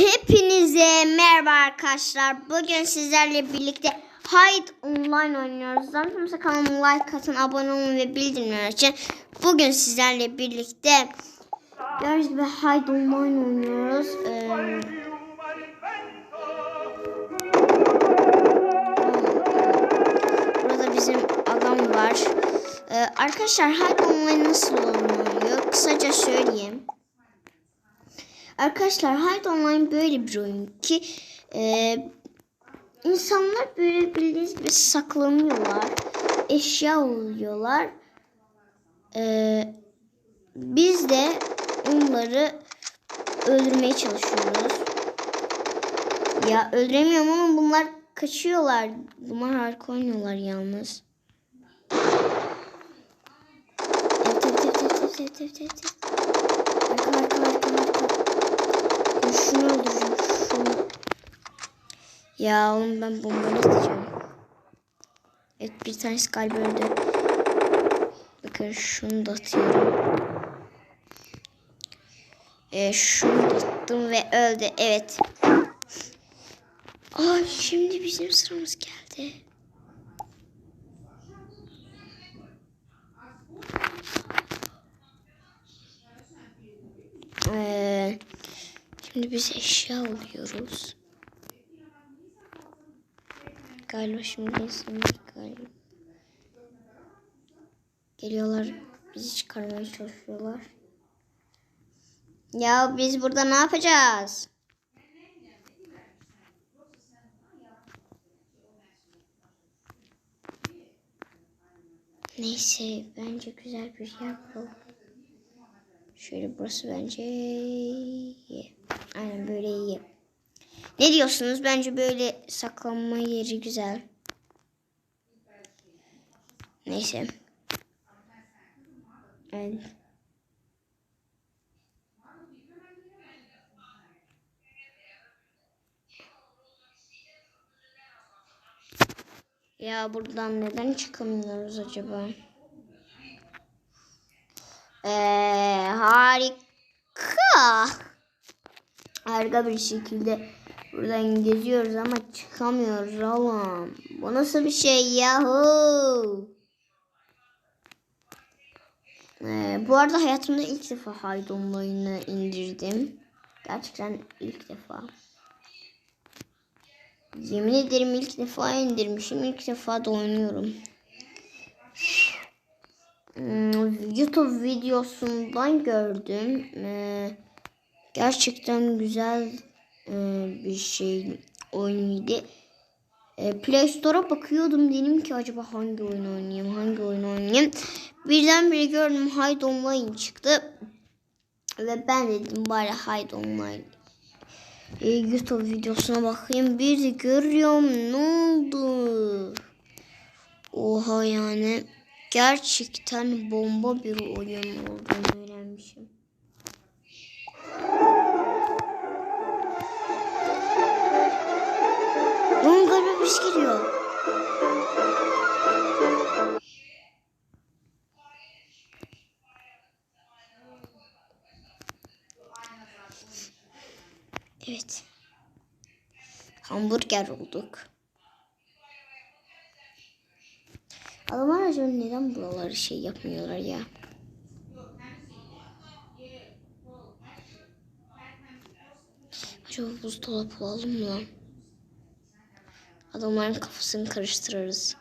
Hepinize merhaba arkadaşlar. Bugün sizlerle birlikte Hide Online oynuyoruz. Zaten kanalıma like atın, abone olun ve bildirimler açın. Bugün sizlerle birlikte gördüğünüz gibi Hide Online oynuyoruz. Ee, burada bizim adam var. Ee, arkadaşlar Hide Online nasıl oynuyor? Kısaca söyleyeyim. Arkadaşlar Hide Online böyle bir oyun ki e, insanlar böyle bildiğiniz gibi saklanıyorlar. Eşya oluyorlar. E, biz de onları öldürmeye çalışıyoruz. Ya öldüremiyorum ama bunlar kaçıyorlar. Bunlar harika oynuyorlar yalnız. Evet evet evet evet evet evet. evet. Ya oğlum ben bombayı atacağım. Evet bir tanesi galiba öldü. Bakın şunu da atıyorum. Ee, şunu da attım ve öldü. Evet. Ay şimdi bizim sıramız geldi. Ee, şimdi biz eşya alıyoruz. Galiba şimdi insanlar galiba. Geliyorlar bizi çıkarmaya çalışıyorlar. Ya biz burada ne yapacağız? Neyse bence güzel bir yer bulalım. Şöyle burası bence iyi. Aynen böyle iyi. Ne diyorsunuz? Bence böyle saklanma yeri güzel. Neyse. Evet. Ya buradan neden çıkamıyoruz acaba? Ee, harika. Harika bir şekilde buradan geziyoruz ama çıkamıyoruz oğlum. Bu nasıl bir şey yahu? Ee, bu arada hayatımda ilk defa Haydi Online'ı indirdim. Gerçekten ilk defa. Yemin ederim ilk defa indirmişim. İlk defa da oynuyorum. Hmm, YouTube videosundan gördüm. Ee, gerçekten güzel bir şey oyunuydu. E, Play Store'a bakıyordum dedim ki acaba hangi oyun oynayayım, hangi oyun oynayayım. Birdenbire gördüm Hide Online çıktı. Ve ben dedim bari Hide Online e, YouTube videosuna bakayım. Bir de görüyorum ne oldu? Oha yani gerçekten bomba bir oyun olduğunu öğrenmişim. Hamburger olduk. Adamlar acaba neden buraları şey yapmıyorlar ya? Acaba buzdolabı alalım mı? Adamların kafasını karıştırırız.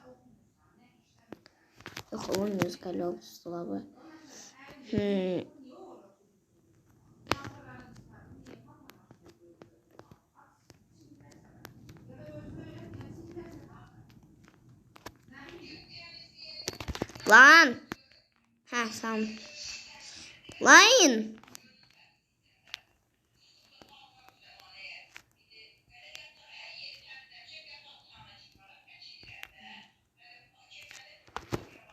Yok alamıyoruz galiba buzdolabı. Hmm. Lan. Ha tamam. Lan.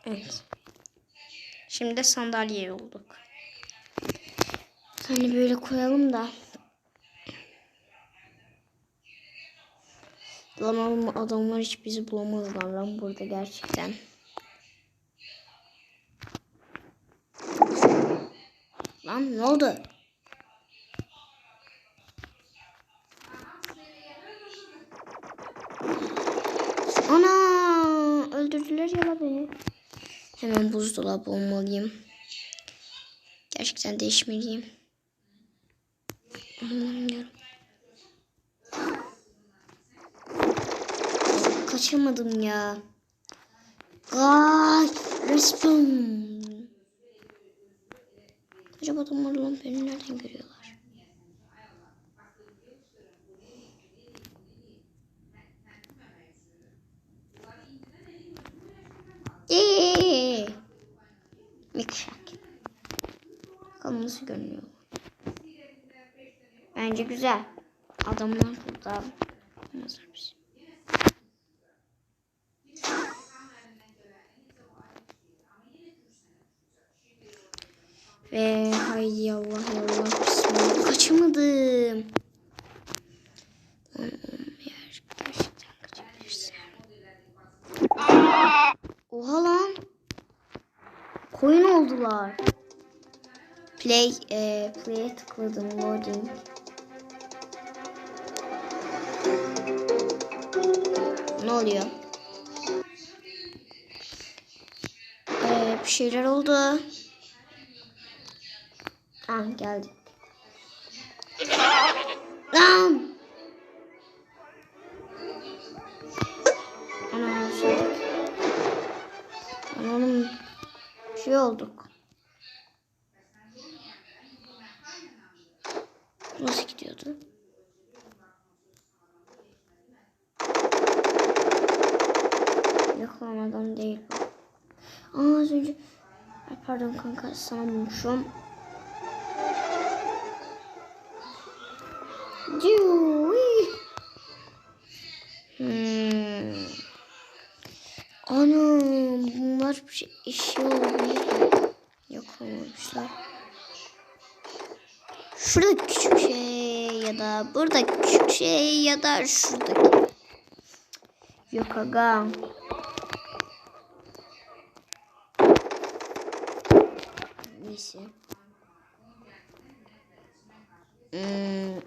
Evet. Şimdi sandalye olduk. Hani böyle koyalım da. Lan adamlar hiç bizi bulamazlar lan burada gerçekten. Lan ne oldu? Ana öldürdüler ya beni. Hemen buzdolabı olmalıyım. Gerçekten değişmeliyim. Anlamıyorum. Kaçamadım ya. Kaç. Respawn. Acaba adamlar lan beni nereden görüyorlar? Eee. Mikşak. Bakalım nasıl görünüyor. Bence güzel. Adamlar burada. Nasıl bir şey? Ve haydi Allah Allah bismillah. Kaçamadım. Eğer gerçekten. Oha lan. Koyun oldular. Play, e, play'e tıkladım. Loading. Ne oluyor? Ee, bir şeyler oldu. Ah geldi. Lan! Ana şey. Oğlum şey olduk. Nasıl gidiyordu? Adam değil bu. Aa az önce Ay, pardon kanka sana bulmuşum. Cui. Hmm. Anam bunlar bir şey işi. Yok olmamışlar. Şurada küçük şey ya da burada küçük şey ya da şuradaki. Yok aga. Neyse. Hmm.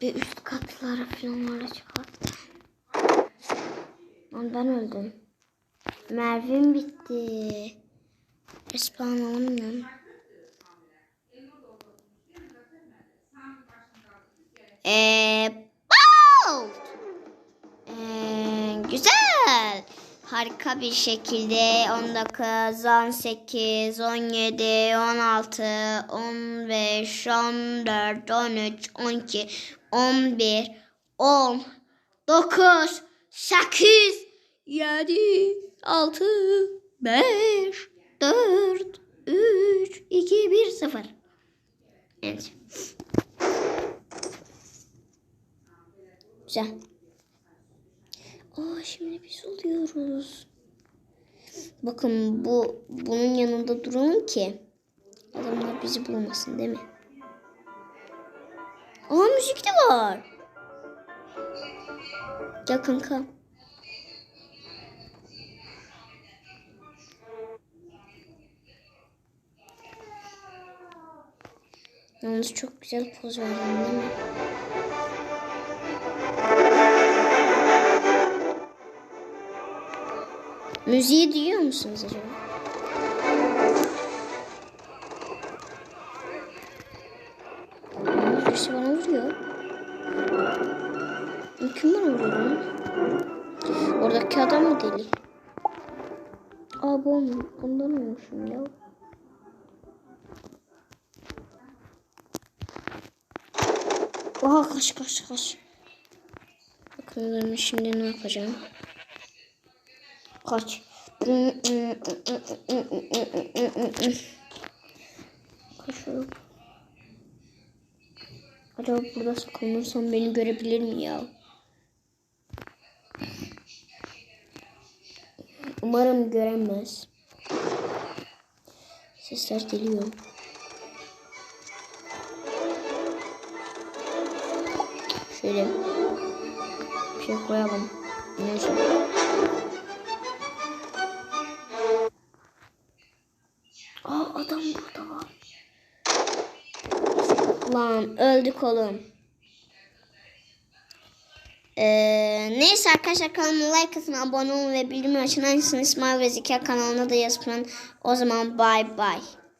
Bir üst katlara falan çıkarttım. Lan ben öldüm. Mervim bitti. Respawn olamıyorum. Eee bold. Ee, güzel. Harika bir şekilde 19, 18, 17, 16, 15, 14, 13, 12, 11, 10, 9, 8, 7, 6, 5, 4, 3, 2, 1, 0. Evet. Güzel. Aa şimdi biz oluyoruz. Bakın bu bunun yanında duralım ki adamlar bizi bulmasın değil mi? Aa müzik de var. Gel kanka. Yalnız çok güzel poz verdim değil mi? Müziği duyuyor musunuz acaba? Birisi bana vuruyor. Kim bana vuruyor? Oradaki adam mı deli? Aa bu. Ondan olmuşum ya. Oha kaç kaç kaç. Bakalım şimdi ne yapacağım. Kaç. Kaçıyorum. Acaba burada saklanırsam beni görebilir mi ya? Umarım göremez. Sesler geliyor. Şöyle bir şey koyalım. Neyse. Aa adam burada var. Lan öldük oğlum. Ee, neyse arkadaşlar kanalıma like atın, abone olun ve bildirim açın. Aynısını İsmail ve Zeka kanalına da yazın. O zaman bye bye.